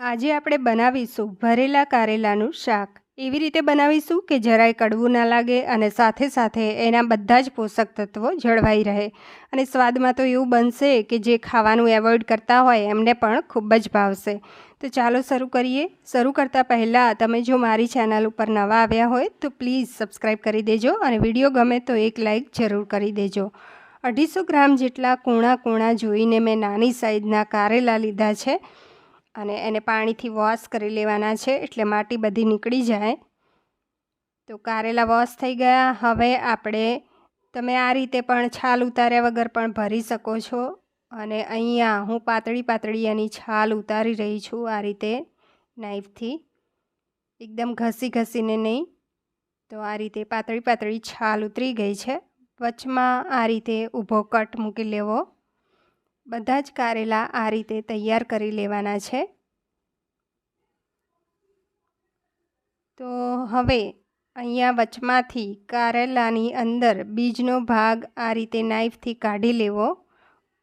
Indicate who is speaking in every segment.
Speaker 1: આજે આપણે બનાવીશું ભરેલા કારેલાનું શાક. એવી રીતે બનાવીશું કે જરાય કડવું ના લાગે અને સાથે સાથે એના બધા જ પોષક તત્વો જળવાઈ રહે. અને સ્વાદમાં તો એવું બનશે કે જે ખાવાનું એવોઇડ કરતા હોય એમને પણ ખૂબ જ ભાવશે. તો ચાલો શરૂ કરીએ. શરૂ કરતાં પહેલાં તમે જો મારી ચેનલ ઉપર નવા આવ્યા હોય તો પ્લીઝ સબસ્ક્રાઈબ કરી દેજો અને વીડિયો ગમે તો એક લાઈક જરૂર કરી દેજો. અઢીસો ગ્રામ જેટલા કૂણા કૂણા જોઈને મેં નાની સાઈઝના કારેલા લીધા છે. અને એને પાણીથી વોશ કરી લેવાના છે એટલે માટી બધી નીકળી જાય. તો કારેલા વોશ થઈ ગયા. હવે આપણે, તમે આ રીતે પણ છાલ ઉતાર્યા વગર પણ ભરી શકો છો. અને અહીંયા હું પાતળી પાતળી એની છાલ ઉતારી રહી છું આ રીતે નાઈફથી. એકદમ ઘસી ઘસીને નહીં. તો આ રીતે પાતળી પાતળી છાલ ઉતરી ગઈ છે. વચમાં આ રીતે ઊભો કટ મૂકી લેવો. બધા જ કારેલા આ રીતે તૈયાર કરી લેવાના છે. તો હવે અહીંયા વચમાંથી કારેલાની અંદર બીજનો ભાગ આ રીતે નાઈફથી કાઢી લેવો.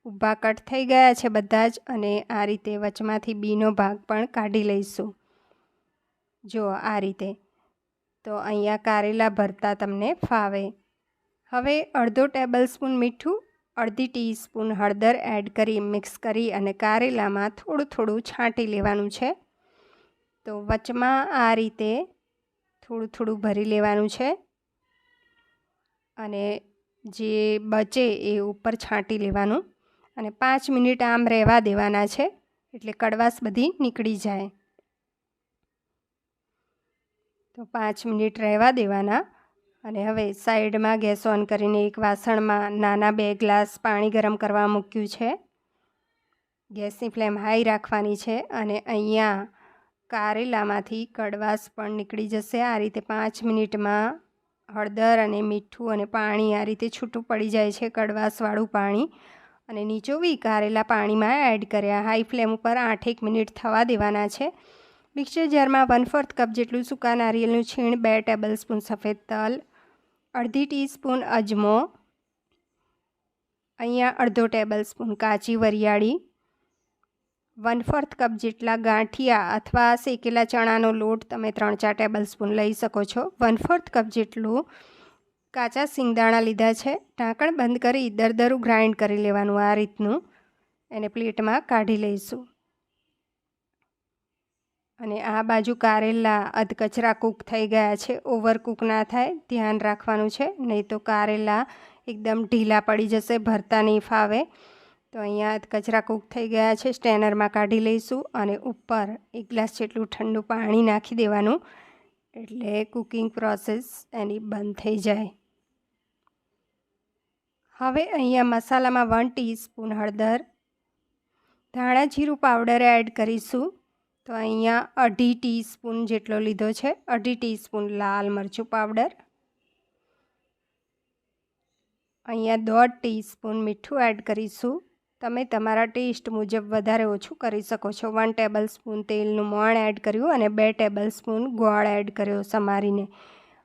Speaker 1: ઊભા કટ થઈ ગયા છે બધા જ અને આ રીતે વચમાંથી બીનો ભાગ પણ કાઢી લઈશું. જો આ રીતે. તો અહીંયા કારેલા ભરતા તમને ફાવે. હવે અડધો ટેબલ સ્પૂન મીઠું અડધી ટીસ્પૂન હળદર એડ કરી, મિક્સ કરી અને કારેલામાં થોડું થોડું છાંટી લેવાનું છે. તો વચમાં આ રીતે થોડું થોડું ભરી લેવાનું છે અને જે બચે એ ઉપર છાંટી લેવાનું. અને પાંચ મિનિટ આમ રહેવા દેવાના છે એટલે કડવાશ બધી નીકળી જાય. તો પાંચ મિનિટ રહેવા દેવાના. અને હવે સાઈડમાં ગેસ ઓન કરીને એક વાસણમાં નાના બે ગ્લાસ પાણી ગરમ કરવા મૂક્યું છે. ગેસની ફ્લેમ હાઈ રાખવાની છે અને અહીંયા કારેલામાંથી કડવાશ પણ નીકળી જશે. આ રીતે પાંચ મિનિટમાં હળદર અને મીઠું અને પાણી આ રીતે છૂટું પડી જાય છે કડવાશવાળું પાણી. અને નીચોવી કારેલા પાણીમાં એડ કર્યા. હાઈ ફ્લેમ ઉપર આઠેક મિનિટ થવા દેવાના છે. મિક્સર જારમાં વન ફોર્થ કપ જેટલું સૂકા નારિયેળનું છીણ, બે ટેબલ સ્પૂન સફેદ તલ અડધી ટીસ્પૂન અજમો, અહીંયા અડધો ટેબલ સ્પૂન કાચી વરિયાળી વન ફોર્થ કપ જેટલા ગાંઠિયા અથવા શેકેલા ચણાનો લોટ તમે ત્રણ ચાર ટેબલ સ્પૂન લઈ શકો છો. વન ફોર્થ કપ જેટલું કાચા સિંગદાણા લીધા છે. ઢાંકણ બંધ કરી દરદરું ગ્રાઇન્ડ કરી લેવાનું આ રીતનું. એને પ્લેટમાં કાઢી લઈશું. અને આ બાજુ કારેલા અધકચરા કૂક થઈ ગયા છે. ઓવર કૂક ના થાય, ધ્યાન રાખવાનું છે. નહીં તો કારેલા એકદમ ઢીલા પડી જશે, ભરતા નહીં ફાવે. તો અહીંયા અધકચરા કૂક થઈ ગયા છે. સ્ટેનરમાં કાઢી લઈશું અને ઉપર એક ગ્લાસ જેટલું ઠંડુ પાણી નાખી દેવાનું. એટલે કુકિંગ પ્રોસેસ એની બંધ થઈ જાય. હવે અહીંયા મસાલામાં વન ટીસ્પૂન હળદર, ધાણા જીરું પાવડર એડ કરીશું. તો અહીંયા અઢી ટીસ્પૂન જેટલો લીધો છે. અઢી ટીસ્પૂન લાલ મરચું પાવડર. અહીંયા દોઢ ટીસ્પૂન મીઠું એડ કરીશું. તમે તમારા ટેસ્ટ મુજબ વધારે ઓછું કરી શકો છો. વન ટેબલ સ્પૂન તેલનું મોણ એડ કર્યું અને બે ટેબલ સ્પૂન ગોળ એડ કર્યો સમારીને.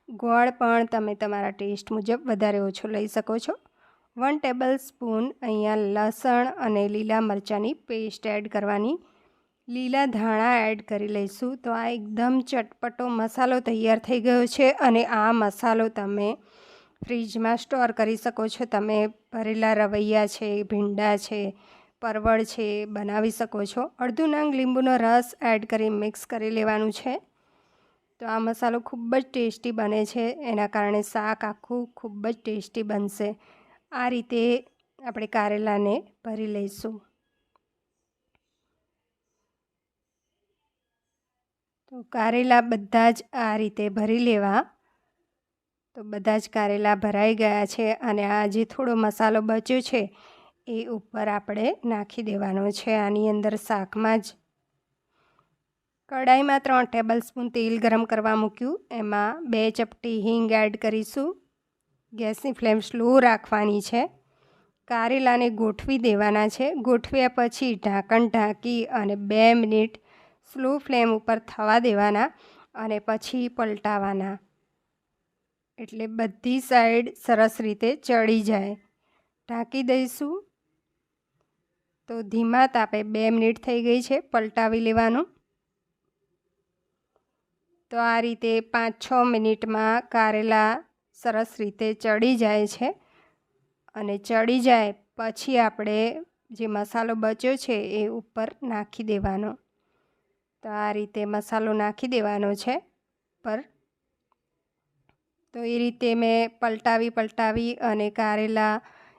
Speaker 1: ગોળ પણ તમે તમારા ટેસ્ટ મુજબ વધારે ઓછો લઈ શકો છો. વન ટેબલ સ્પૂન અહીંયા લસણ અને લીલા મરચાંની પેસ્ટ એડ કરવાની. લીલા ધાણા એડ કરી લઈશું. તો આ એકદમ ચટપટો મસાલો તૈયાર થઈ ગયો છે અને આ મસાલો તમે ફ્રીજમાં સ્ટોર કરી શકો છો. તમે ભરેલા રવૈયા છે, ભીંડા છે, પરવળ છે, બનાવી શકો છો. અડધું નંગ લીંબુનો રસ એડ કરી મિક્સ કરી લેવાનું છે. તો આ મસાલો ખૂબ જ ટેસ્ટી બને છે. એના કારણે શાક આખું ખૂબ જ ટેસ્ટી બનશે. આ રીતે આપણે કારેલાને ભરી લઈશું. તો કારેલા બધા જ આ રીતે ભરી લેવા. તો બધા જ કારેલા ભરાઈ ગયા છે અને આ જે થોડો મસાલો બચ્યો છે એ ઉપર આપણે નાખી દેવાનો છે આની અંદર શાકમાં જ. કઢાઈમાં ત્રણ ટેબલ સ્પૂન તેલ ગરમ કરવા મૂક્યું. એમાં બે ચપટી હિંગ એડ કરીશું. ગેસની ફ્લેમ સ્લો રાખવાની છે. કારેલાને ગોઠવી દેવાના છે. ગોઠવ્યા પછી ઢાંકણ ઢાંકી અને બે મિનિટ સ્લો ફ્લેમ ઉપર થવા દેવાના અને પછી પલટાવાના. એટલે બધી સાઈડ સરસ રીતે ચડી જાય. ઢાંકી દઈશું. તો ધીમા તાપે બે મિનિટ થઈ ગઈ છે પલટાવી લેવાનું. તો આ રીતે પાંચ છ મિનિટમાં કારેલા સરસ રીતે ચડી જાય છે. અને ચડી જાય પછી આપણે જે મસાલો બચ્યો છે એ ઉપર નાખી દેવાનો. તો આ રીતે મસાલો નાખી દેવાનો છે. પર તો એ રીતે મેં પલટાવી પલટાવી અને કારેલા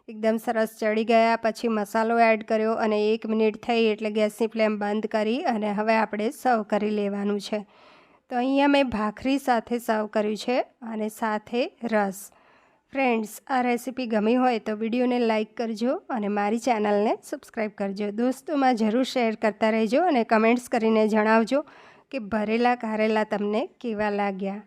Speaker 1: એકદમ સરસ ચડી ગયા. પછી મસાલો એડ કર્યો અને એક મિનિટ થઈ એટલે ગેસની ફ્લેમ બંધ કરી અને હવે આપણે સર્વ કરી લેવાનું છે. તો અહીંયા મેં ભાખરી સાથે સર્વ કર્યું છે અને સાથે રસ. ફ્રેન્ડ્સ, આ રેસીપી ગમી હોય તો વિડીયોને લાઇક કરજો અને મારી ચેનલને સબસ્ક્રાઈબ કરજો. દોસ્તોમાં જરૂર શેર કરતા રહેજો અને કમેન્ટ્સ કરીને જણાવજો કે ભરેલા કારેલા તમને કેવા લાગ્યા?